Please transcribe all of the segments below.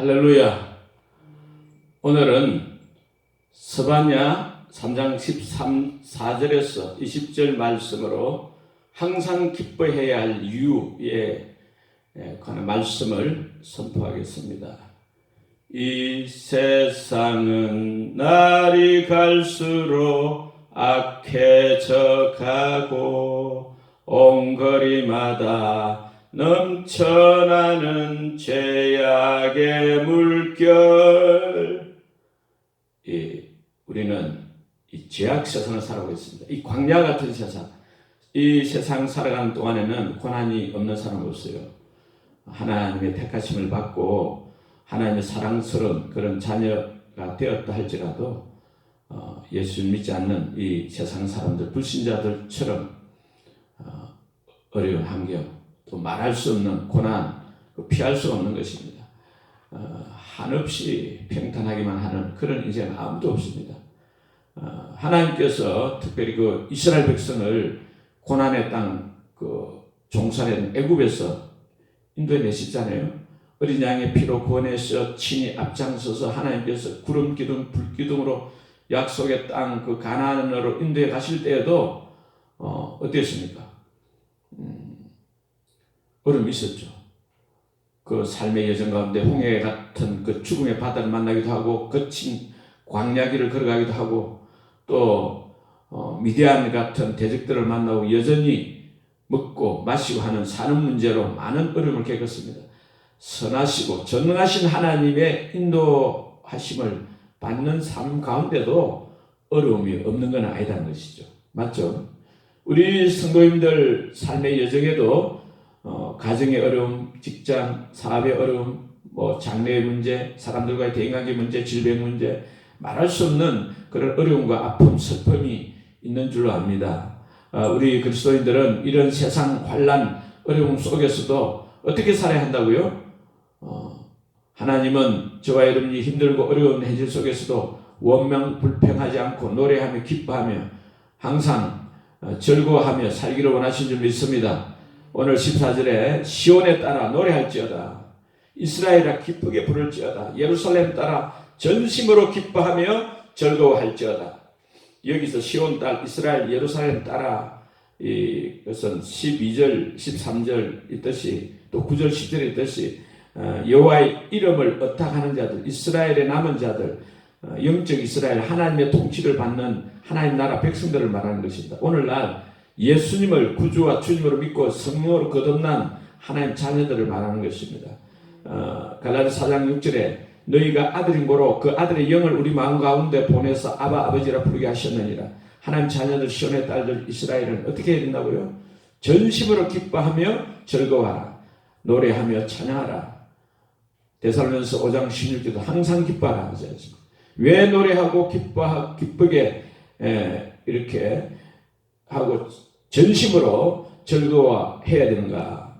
할렐루야. 오늘은 스바냐 3장 13, 4절에서 20절 말씀으로 항상 기뻐해야 할 이유에 관한 말씀을 선포하겠습니다. 이 세상은 날이 갈수록 악해져 가고 온 거리마다 넘쳐나는 죄악의 물결. 이 우리는 이 죄악 세상을 살아가고 있습니다. 이 광야 같은 세상, 이 세상 살아가는 동안에는 고난이 없는 사람 없어요. 하나님의 택하심을 받고 하나님의 사랑스러운 그런 자녀가 되었다 할지라도 어, 예수 믿지 않는 이 세상 사람들, 불신자들처럼 어, 어려운 환경, 또 말할 수 없는 고난, 그 피할 수 없는 것입니다. 어, 한없이 평탄하기만 하는 그런 인생 아무도 없습니다. 어, 하나님께서 특별히 그 이스라엘 백성을 고난의 땅그 종살의 애굽에서 인도에 내시잖아요. 어린 양의 피로 구원해서 친히 앞장서서 하나님께서 구름 기둥, 불 기둥으로 약속의 땅 그 가나안으로 인도에 가실 때에도 어, 어땠습니까? 어려움이 있었죠. 그 삶의 여정 가운데 홍해 같은 그 죽음의 바다를 만나기도 하고 거친 광야길을 걸어가기도 하고 또 어, 미디안 같은 대적들을 만나고 여전히 먹고 마시고 하는 사는 문제로 많은 어려움을 겪었습니다. 선하시고 전능하신 하나님의 인도하심을 받는 삶 가운데도 어려움이 없는 건 아니다는 것이죠. 맞죠? 우리 성도님들 삶의 여정에도 어, 가정의 어려움, 직장, 사업의 어려움, 뭐 장래의 문제, 사람들과의 대인관계 문제, 질병 문제, 말할 수 없는 그런 어려움과 아픔, 슬픔이 있는 줄로 압니다. 어, 우리 그리스도인들은 이런 세상 환란, 어려움 속에서도 어떻게 살아야 한다고요? 어, 하나님은 저와 여러분이 힘들고 어려운 현실 속에서도 원명 불평하지 않고 노래하며 기뻐하며 항상 어, 즐거워하며 살기를 원하신 줄 믿습니다. 오늘 14절에 시온에 따라 노래할지어다. 이스라엘아 기쁘게 부를지어다. 예루살렘 따라 전심으로 기뻐하며 즐거워할지어다. 여기서 시온 딸 이스라엘 예루살렘 따라 이 것은 12절 13절 있듯이 또 9절 10절에 있듯이 어, 여호와의 이름을 어탁하는 자들 이스라엘의 남은 자들 어, 영적 이스라엘 하나님의 통치를 받는 하나님 나라 백성들을 말하는 것입니다. 오늘날 예수님을 구주와 주님으로 믿고 성령으로 거듭난 하나님 자녀들을 말하는 것입니다. 어, 갈라디 4장 6절에 너희가 아들인 고로 그 아들의 영을 우리 마음 가운데 보내서 아바 아버지라 부르게 하셨느니라. 하나님 자녀들 시온의 딸들 이스라엘은 어떻게 해야 된다고요? 전심으로 기뻐하며 즐거워하라. 노래하며 찬양하라. 대살면서 5장 16절도 항상 기뻐하라 하지 않습니까? 왜 노래하고 기뻐 기쁘게 에, 이렇게 하고 전심으로 즐거워해야 되는가?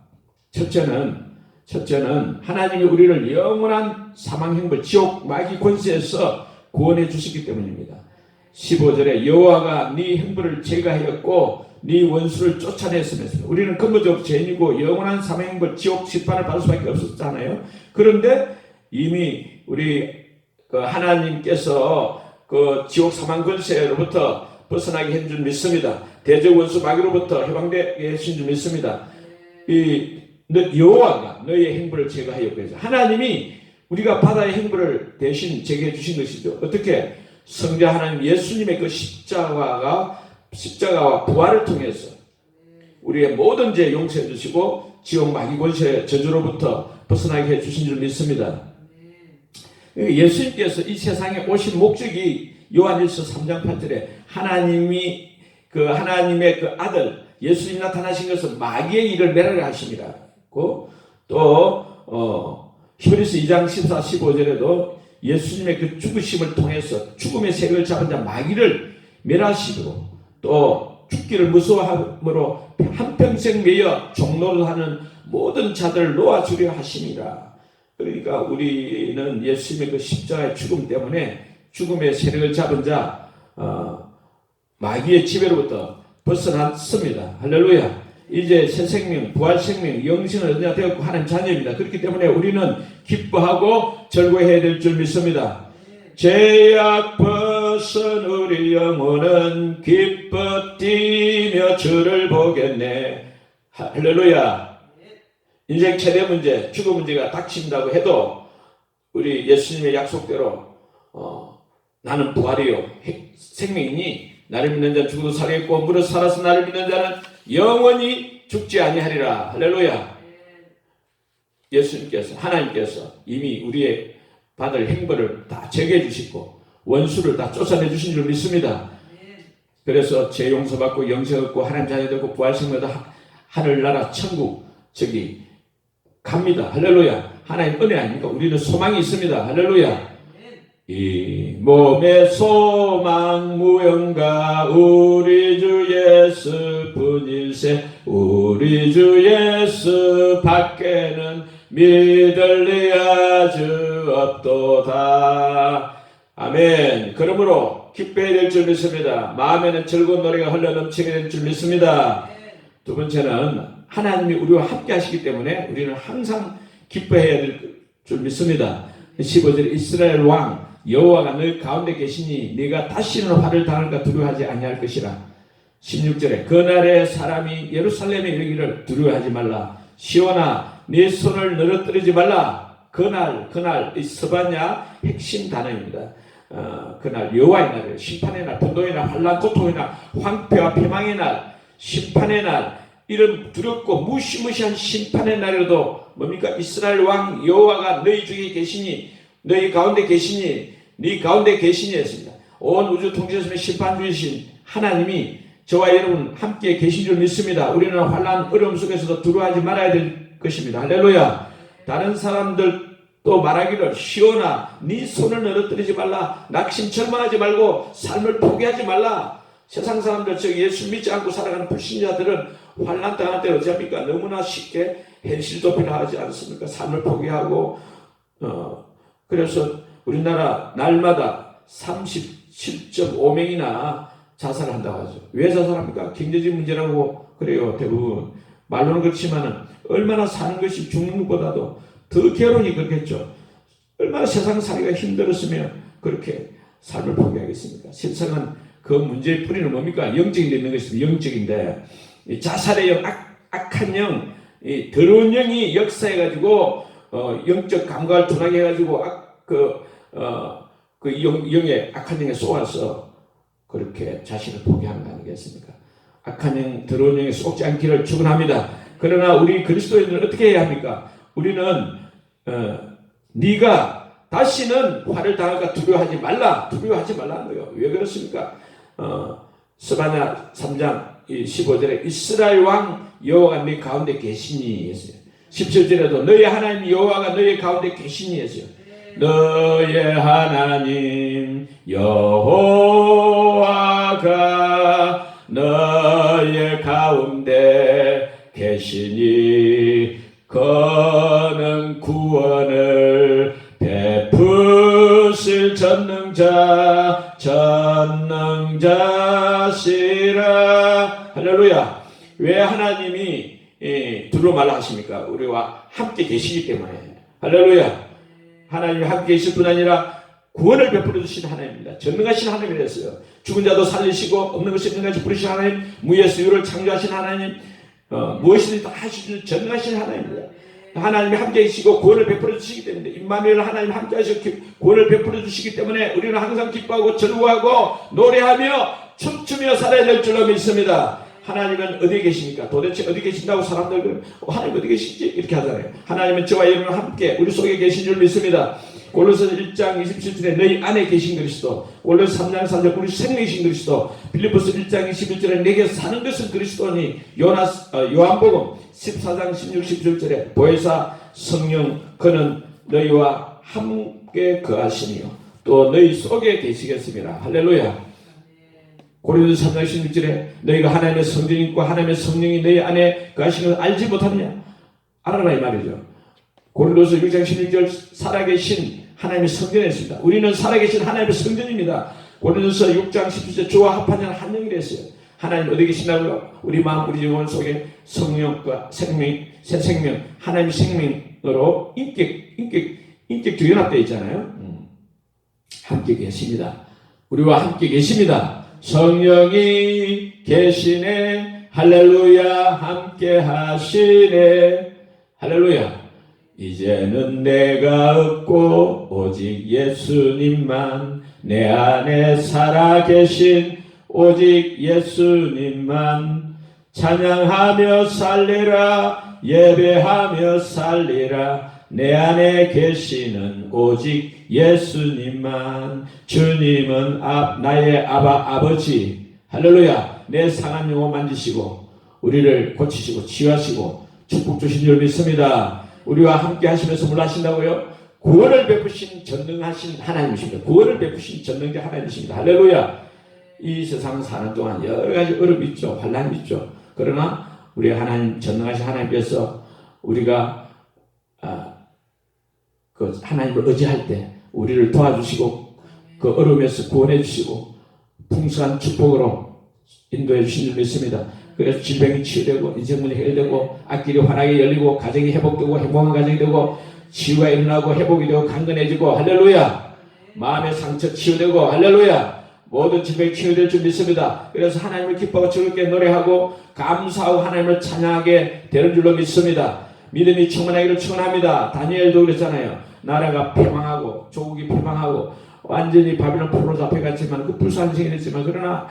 첫째는 첫째는 하나님이 우리를 영원한 사망 행벌 지옥 마귀 권세에서 구원해 주시기 때문입니다. 15절에 여호와가 네 행벌을 제거하였고 네 원수를 쫓아냈으면서 우리는 근본적으로 죄인이고 영원한 사망 행벌 지옥 심판을 받을 수밖에 없었잖아요. 그런데 이미 우리 그 하나님께서 그 지옥 사망 권세로부터 벗어나게 한줄 믿습니다. 대적 원수 마귀로부터 해방되게 하신 줄 믿습니다. 이 여호와가 너희의 행벌을 제거하였고 해서 하나님이 우리가 바다의 행벌을 대신 제거해 주신 것이죠. 어떻게 성자 하나님 예수님의 그 십자가가 십자가와 부활을 통해서 우리의 모든 죄 용서해 주시고 지옥 마귀 권세 저주로부터 벗어나게 해 주신 줄 믿습니다. 예수님께서 이 세상에 오신 목적이 요한일서 3장 8절에 하나님이 그 하나님의 그 아들 예수님 나타나신 것은 마귀의 일을 매라게 하십니다. 또 어, 히브리서 2장 14, 15절에도 예수님의 그 죽으심을 통해서 죽음의 세력을 잡은 자 마귀를 멸하시고 또 죽기를 무서워함으로 한평생 매여 종로를 하는 모든 자들을 놓아주려 하심이라. 그러니까 우리는 예수님의 그 십자가의 죽음 때문에 죽음의 세력을 잡은 자 어, 마귀의 지배로부터 벗어났습니다. 할렐루야. 이제 새 생명, 부활 생명, 영생을 얻냐 되었고 하나님 자녀입니다. 그렇기 때문에 우리는 기뻐하고 즐거워해야 될 줄 믿습니다. 죄악 벗은 우리 영혼은 기뻐 뛰며 주를 보겠네. 할렐루야. 인생 최대 문제, 죽음 문제가 닥친다고 해도 우리 예수님의 약속대로 어, 나는 부활이요 해- 생명이니 나를 믿는 자는 죽어도 살겠고 무릇 살아서 나를 믿는 자는 영원히 죽지 아니하리라. 할렐루야. 예수님께서 하나님께서 이미 우리의 받을 행벌을 다 제거해 주시고 원수를 다 쫓아내 주신 줄 믿습니다. 그래서 죄 용서받고 영생 얻고 하나님 자녀 되고 부활생명도 하늘나라 천국 저기 갑니다. 할렐루야. 하나님 은혜 아닙니까? 우리는 소망이 있습니다. 할렐루야. 이 몸의 소망 무용가 우리 주 예수 뿐일세 우리 주 예수 밖에는 믿을 리 아주 없도다. 아멘. 그러므로 기뻐해야 될 줄 믿습니다. 마음에는 즐거운 노래가 흘러넘치게 될 줄 믿습니다. 두 번째는 하나님이 우리와 함께 하시기 때문에 우리는 항상 기뻐해야 될 줄 믿습니다. 15절 이스라엘 왕 여호와가 너 가운데 계시니 네가 다시는 화를 당할까 두려워하지 아니할 것이라. 16절에 그날에 사람이 예루살렘에 이르기를 두려워하지 말라. 시온아 네 손을 늘어뜨리지 말라. 그날 그날 이 스바냐 핵심 단어입니다. 어, 그날 여호와의 날이에요 심판의 날 분노의 날 환란 고통의 날 황폐와 패망의 날 심판의 날 이런 두렵고 무시무시한 심판의 날에도 뭡니까? 이스라엘 왕 여호와가 너희 중에 계시니 너희 가운데 계시니 네 가운데 계시니 했습니다. 온 우주 통치자의 심판주이신 하나님이 저와 여러분 함께 계신 줄 믿습니다. 우리는 환란 어려움 속에서도 두려워하지 말아야 될 것입니다. 할렐루야. 다른 사람들 또 말하기를 시온아 네 손을 늘어뜨리지 말라 낙심 절망하지 말고 삶을 포기하지 말라 세상 사람들 즉 예수 믿지 않고 살아가는 불신자들은 환란 당할 때 어찌합니까 너무나 쉽게 현실 도피를 하지 않습니까 삶을 포기하고 어 그래서 우리나라 날마다 37.5명이나 자살을 한다고 하죠. 왜 자살합니까? 경제적 문제라고 그래요. 대부분. 말로는 그렇지만은 얼마나 사는 것이 죽는 것보다도 더 괴로우니 그렇겠죠. 얼마나 세상 살기가 힘들었으면 그렇게 삶을 포기하겠습니까? 세상은 그 문제의 뿌리는 뭡니까? 영적인 데 있는 것입니다. 영적인데 이 자살의 영, 악, 악한 영, 이 더러운 영이 역사해가지고 어, 영적 감각을 둔하게 해가지고 악, 그, 어, 그 영, 영의 악한 영에 쏘아서 그렇게 자신을 포기하는 거 아니겠습니까? 악한 영, 더러운 영에 쏘지 않기를 축원합니다. 그러나 우리 그리스도인들은 어떻게 해야 합니까? 우리는 어, 네가 다시는 화를 당할까 두려워하지 말라. 두려워하지 말라는 거예요. 왜 그렇습니까? 어, 스바냐 3장 15절에 이스라엘 왕 여호와가 네 가운데 계시니 했어요. 17절에도 너희 하나님 여호와가 너희 가운데 계시니 했어요. 너의 하나님 여호와가 너의 가운데 계시니 그는 구원을 베푸실 전능자 전능자시라 할렐루야 왜 하나님이 예, 두루 말라 하십니까 우리와 함께 계시기 때문에 할렐루야 하나님이 함께 계실 뿐 아니라 구원을 베풀어 주신 하나님입니다. 전능하신 하나님이랬어요. 죽은 자도 살리시고 없는 것이 있는 것이 부르신 하나님, 무의 수유를 창조하신 하나님, 어, 무엇이든지 다 하시는 전능하신 하나님입니다. 하나님이 함께 계시고 구원을 베풀어 주시기 때문에 임마누엘 하나님 함께 하시고 기- 구원을 베풀어 주시기 때문에 우리는 항상 기뻐하고 즐거워하고 노래하며 춤추며 살아야 될 줄로 믿습니다. 하나님은 어디에 계십니까? 도대체 어디 계신다고 사람들 어, 하나님 어디 계시지? 이렇게 하잖아요. 하나님은 저와 여러분 함께 우리 속에 계신 줄 믿습니다. 골로새 1장 27절에 너희 안에 계신 그리스도 골로새 3장 3절 우리 생명이신 그리스도 빌리포스 1장 21절에 내게 사는 것은 그리스도니 요나 어, 요한복음 14장 16, 17절에 보혜사 성령 그는 너희와 함께 거하시니요 또 너희 속에 계시겠습니다. 할렐루야. 고린도서 3장 16절에 너희가 하나님의 성령이 있고 하나님의 성령이 너희 안에 거하시는 걸 알지 못하느냐? 알아라 이 말이죠. 고린도서 6장 16절 살아계신 하나님의 성전에 있습니다. 우리는 살아계신 하나님의 성전입니다. 고린도서 6장 17절 주와 합한 자는 한 영이라 했어요. 하나님 어디 계시나고요? 우리 마음 우리 영혼 속에 성령과 생명 새 생명 하나님 생명으로 인격 인격 인격도 연합되어 있잖아요. 음. 함께 계십니다. 우리와 함께 계십니다. 성령이 계시네. 할렐루야 함께 하시네. 할렐루야. 이제는 내가 없고 오직 예수님만 내 안에 살아 계신 오직 예수님만 찬양하며 살리라 예배하며 살리라 내 안에 계시는 오직 예수님만 주님은 아, 나의 아바 아버지. 할렐루야. 내 상한 영혼 만지시고 우리를 고치시고 치유하시고 축복 주신 줄 믿습니다. 우리와 함께 하시면서 뭘 하신다고요? 구원을 베푸신 전능하신 하나님이십니다. 구원을 베푸신 전능자 하나님이십니다. 할렐루야. 이 세상 사는 동안 여러 가지 어려움이 있죠. 환란이 있죠. 그러나 우리 하나님 전능하신 하나님께서 우리가 아, 그 하나님을 의지할 때 우리를 도와주시고 그 어려움에서 구원해 주시고 풍성한 축복으로 인도해 주신 줄 믿습니다. 그래서 질병이 치유되고 인생문이 해결되고 앞길이 환하게 열리고 가정이 회복되고 행복한 가정이 되고 치유가 일어나고 회복이 되고 강건해지고 할렐루야 마음의 상처 치유되고 할렐루야 모든 질병이 치유될 줄 믿습니다. 그래서 하나님을 기뻐하고 즐겁게 노래하고 감사하고 하나님을 찬양하게 되는 줄로 믿습니다. 믿음이 충만하기를 축원합니다. 다니엘도 그랬잖아요. 나라가 패망하고 조국이 패망하고 완전히 바빌론 포로 잡혀갔지만 그 불쌍한 생이 됐지만 그러나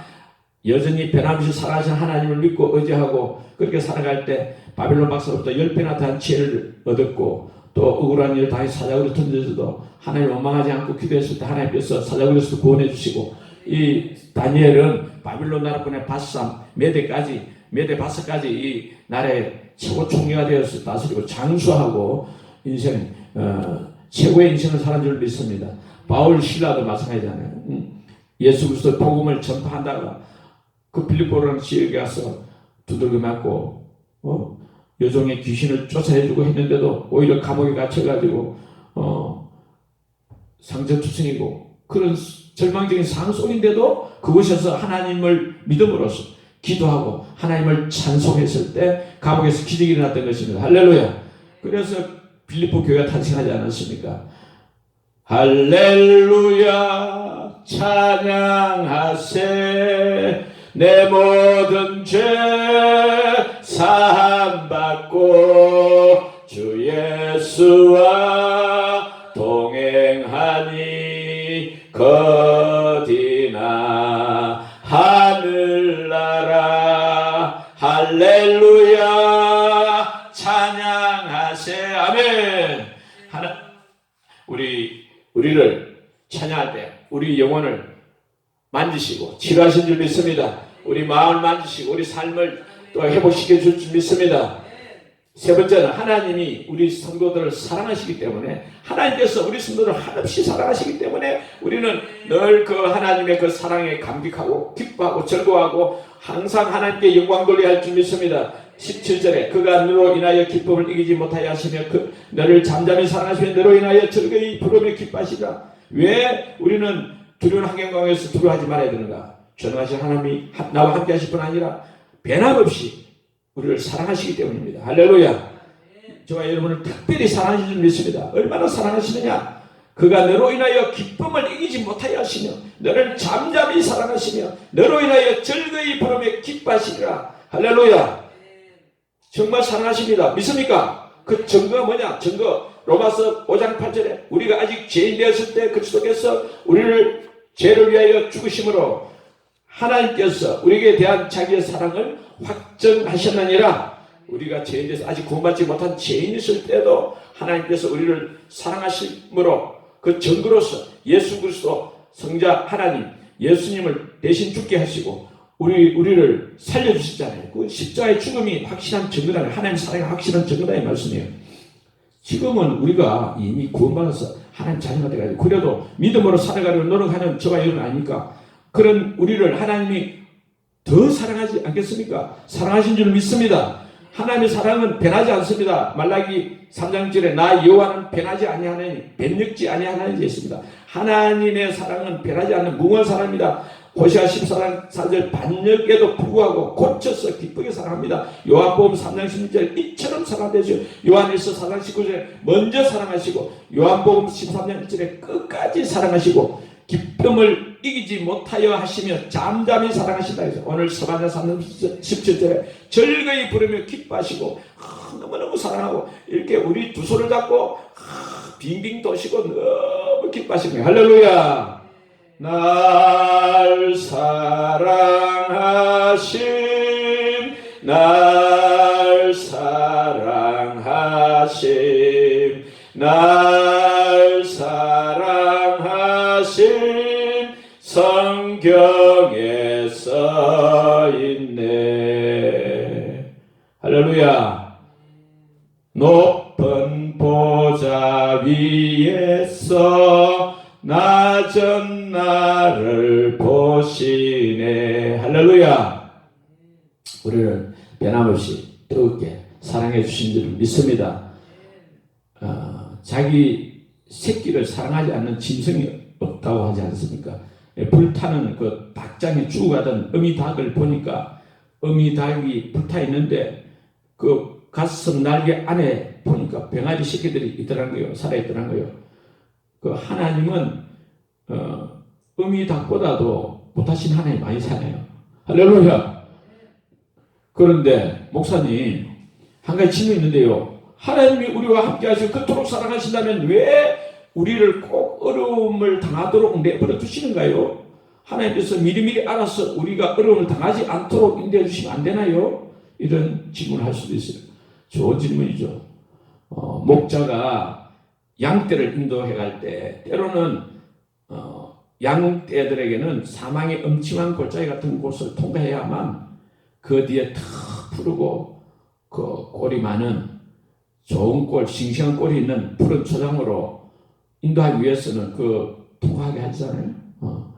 여전히 변함없이 살아가신 하나님을 믿고 의지하고 그렇게 살아갈 때 바빌론 박사로부터 열 배나 더한 지혜를 얻었고 또 억울한 일을 당해 사자굴에 던져서도 하나님 원망하지 않고 기도했을 때 하나님께서 사자굴에서 구원해 주시고 이 다니엘은 바빌론 나라권의 바삼 메대까지 메대 바스까지 이 나라의 최고 총리가 되어서 다스리고 장수하고 인생 어, 최고의 인생을 살은 줄 믿습니다. 바울 신라도 마찬가지잖아요. 음, 예수 그리스도 복음을 전파한다가 그 빌립보라는 지역에 가서 두들겨 맞고 어, 여종의 귀신을 쫓아내주고 했는데도 오히려 감옥에 갇혀가지고 어, 상처투성이고 그런 절망적인 상황 속인데도 그곳에서 하나님을 믿음으로써 기도하고 하나님을 찬송했을 때 감옥에서 기적이 일어났던 것입니다. 할렐루야. 그래서 빌립보 교회가 탄생하지 않았습니까? 할렐루야 찬양하세. 내 모든 죄 사함받고 주 예수와 동행하니 거디나 하늘나라. 할렐루야 찬양하세 아멘 하나 우리 우리를 찬양할 때 우리 영혼을 만지시고 치료하신 줄 믿습니다. 우리 마음을 만지시고 우리 삶을 또 회복시켜 줄 줄 믿습니다. 세 번째는 하나님이 우리 성도들을 사랑하시기 때문에 하나님께서 우리 성도들을 한없이 사랑하시기 때문에 우리는 늘 그 하나님의 그 사랑에 감격하고 기뻐하고 즐거워하고 항상 하나님께 영광 돌려야 할 줄 믿습니다. 17절에 그가 너로 인하여 기쁨을 이기지 못하여 하시며 그 너를 잠잠히 사랑하시며 너로 인하여 즐거이 부르며 기뻐하시라. 왜 우리는 두려운 환경 가운데서 두려워하지 말아야 되는가? 전능하신 하나님이 하- 나와 함께 하실 뿐 아니라 변함없이 우리를 사랑하시기 때문입니다. 할렐루야. 저와 여러분을 특별히 사랑하시는 줄 믿습니다. 얼마나 사랑하시느냐? 그가 너로 인하여 기쁨을 이기지 못하여 하시며 너를 잠잠히 사랑하시며 너로 인하여 즐거이 부르며 기뻐하시리라. 할렐루야. 정말 사랑하십니다. 믿습니까? 그 증거가 뭐냐? 증거 로마서 5장 8절에 우리가 아직 죄인 되었을 때 그리스도께서 우리를 죄를 위하여 죽으심으로 하나님께서 우리에게 대한 자기의 사랑을 확정하셨느니라 우리가 죄인 돼서 아직 구원받지 못한 죄인 있을 때도 하나님께서 우리를 사랑하심으로 그 증거로서 예수 그리스도 성자 하나님 예수님을 대신 죽게 하시고 우리 우리를 살려 주시잖아요. 그 십자가의 죽음이 확실한 증거라는 하나님 사랑의 확실한 증거다는 말씀이에요. 지금은 우리가 이미 구원받아서 하나님 자녀가 돼가지고 그래도 믿음으로 살아가려고 노력하는 저와 여러분 아닙니까? 그런 우리를 하나님이 더 사랑하지 않겠습니까? 사랑하신 줄 믿습니다. 하나님의 사랑은 변하지 않습니다. 말라기 3장 7에 나 여호와는 변하지 아니하나니 변력지 아니하나니 있습니다. 하나님의 사랑은 변하지 않는 무궁한 사랑입니다. 호시아 14장 4절 반역에도 불구하고 고쳐서 기쁘게 사랑합니다. 요한복음 3장 16절 이처럼 사랑되죠. 요한일서 4장 19절에 먼저 사랑하시고 요한복음 13장 1절에 끝까지 사랑하시고 기쁨을 이기지 못하여 하시며 잠잠히 사랑하신다 해서 오늘 서반자 3장 17절에 즐거이 부르며 기뻐하시고 아, 너무너무 사랑하고 이렇게 우리 두 손을 잡고 아, 빙빙 도시고 너무 기뻐하시는 거예요. 할렐루야 날 사랑하심 날 사랑하심 날 사랑하심 성경에 써 있네. 할렐루야. 높은 보좌 위에서 낮은 할렐루야 우리를 변함없이 뜨겁게 사랑해 주신 줄 믿습니다 어, 자기 새끼를 사랑하지 않는 짐승이 없다고 하지 않습니까 예, 불타는 그 닭장에 죽어가던 어미닭을 보니까 어미닭이 불타 있는데 그 가슴 날개 안에 보니까 병아리 새끼들이 있더란 거예요. 살아있더란 거예요. 그 하나님은 어, 어미 닭보다도 못하신 하나님 많이 사네요. 할렐루야. 그런데 목사님 한 가지 질문이 있는데요. 하나님이 우리와 함께 하시고 그토록 사랑하신다면 왜 우리를 꼭 어려움을 당하도록 내버려 두시는가요? 하나님께서 미리미리 알아서 우리가 어려움을 당하지 않도록 인도해 주시면 안 되나요? 이런 질문을 할 수도 있어요. 좋은 질문이죠. 어, 목자가 양떼를 인도해 갈 때 때로는 어, 양떼들에게는 사망의 엄침한 골짜기 같은 곳을 통과해야만 그 뒤에 탁 푸르고 그 꼴이 많은 좋은 꼴, 싱싱한 꼴이 있는 푸른 초장으로 인도하기 위해서는 그 통과하게 하잖아요. 어.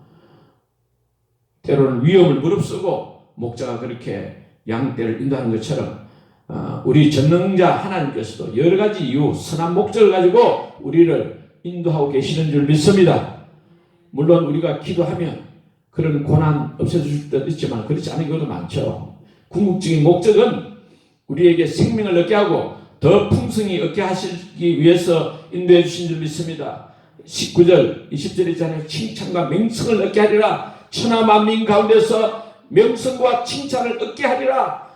때로는 위험을 무릅쓰고 목자가 그렇게 양떼를 인도하는 것처럼 어, 우리 전능자 하나님께서도 여러 가지 이유, 선한 목적을 가지고 우리를 인도하고 계시는 줄 믿습니다. 물론 우리가 기도하면 그런 고난 없애줄 때도 있지만 그렇지 않은 경우도 많죠. 궁극적인 목적은 우리에게 생명을 얻게 하고 더 풍성히 얻게 하시기 위해서 인도해 주신 줄 믿습니다. 19절, 20절 있잖아요. 칭찬과 명성을 얻게 하리라. 천하 만민 가운데서 명성과 칭찬을 얻게 하리라.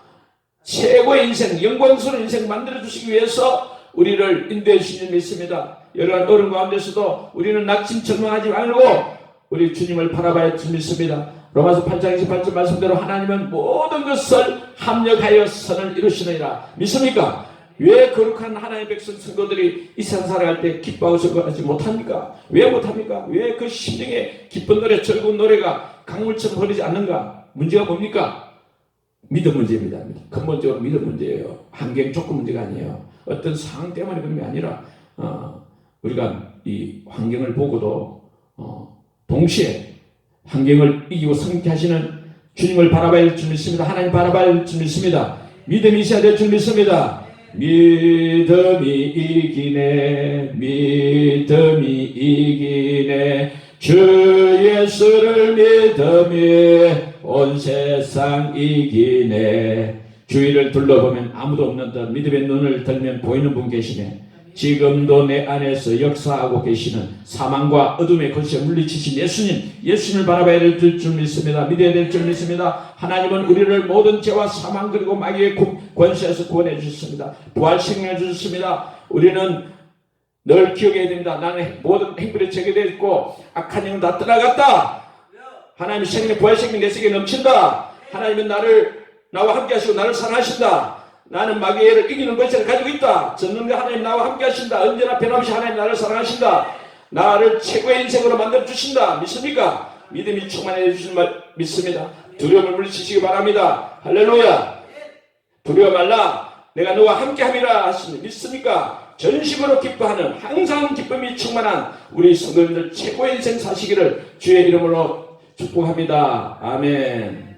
최고의 인생, 영광스러운 인생 만들어 주시기 위해서 우리를 인도해 줄 믿습니다. 여러한 어려움 가운데서도 우리는 낙심 절망하지 말고 우리 주님을 바라봐야 믿습니다. 로마서 8장 28절 말씀대로 하나님은 모든 것을 합력하여 선을 이루시느니라. 믿습니까? 왜 거룩한 하나님의 백성 성도들이 이 세상 살아갈 때 기뻐하고 즐거워하지 못합니까? 왜 못합니까? 왜 그 심령에 기쁜 노래, 즐거운 노래가 강물처럼 흐르지 않는가? 문제가 뭡니까? 믿음 문제입니다. 근본적으로 믿음 문제예요. 환경 조건 문제가 아니에요. 어떤 상황 때문에 그런 게 아니라 어, 우리가 이 환경을 보고도 어, 동시에 환경을 이기고 성취하시는 주님을 바라봐야 할줄 믿습니다. 하나님 바라봐야 할줄 믿습니다. 믿음이 있어야 될줄 믿습니다. 믿음이 이기네 믿음이 이기네 주 예수를 믿음이 온 세상 이기네 주위를 둘러보면 아무도 없는 듯 믿음의 눈을 들면 보이는 분 계시네 지금도 내 안에서 역사하고 계시는 사망과 어둠의 권세 물리치신 예수님, 예수님을 바라봐야 될 줄 믿습니다. 믿어야 될 줄 믿습니다. 하나님은 우리를 모든 죄와 사망 그리고 마귀의 권세에서 구원해 주셨습니다. 부활 생명해 주셨습니다. 우리는 늘 기억해야 됩니다. 나는 모든 행불에 제거되었고 악한 영은 다 떠나갔다. 하나님의 생명, 부활 생명 내 속에 넘친다. 하나님은 나를 나와 함께 하시고 나를 사랑하신다. 나는 마귀를 이기는 권세를 가지고 있다. 전능자 하나님 나와 함께 하신다. 언제나 변함없이 하나님 나를 사랑하신다. 나를 최고의 인생으로 만들어 주신다. 믿습니까? 믿음이 충만해 주시는 말 믿습니다. 두려움을 물리치시기 바랍니다. 할렐루야. 두려워 말라. 내가 너와 함께 함이라 하시니 믿습니까? 전심으로 기뻐하는 항상 기쁨이 충만한 우리 성도님들 최고의 인생 사시기를 주의 이름으로 축복합니다. 아멘.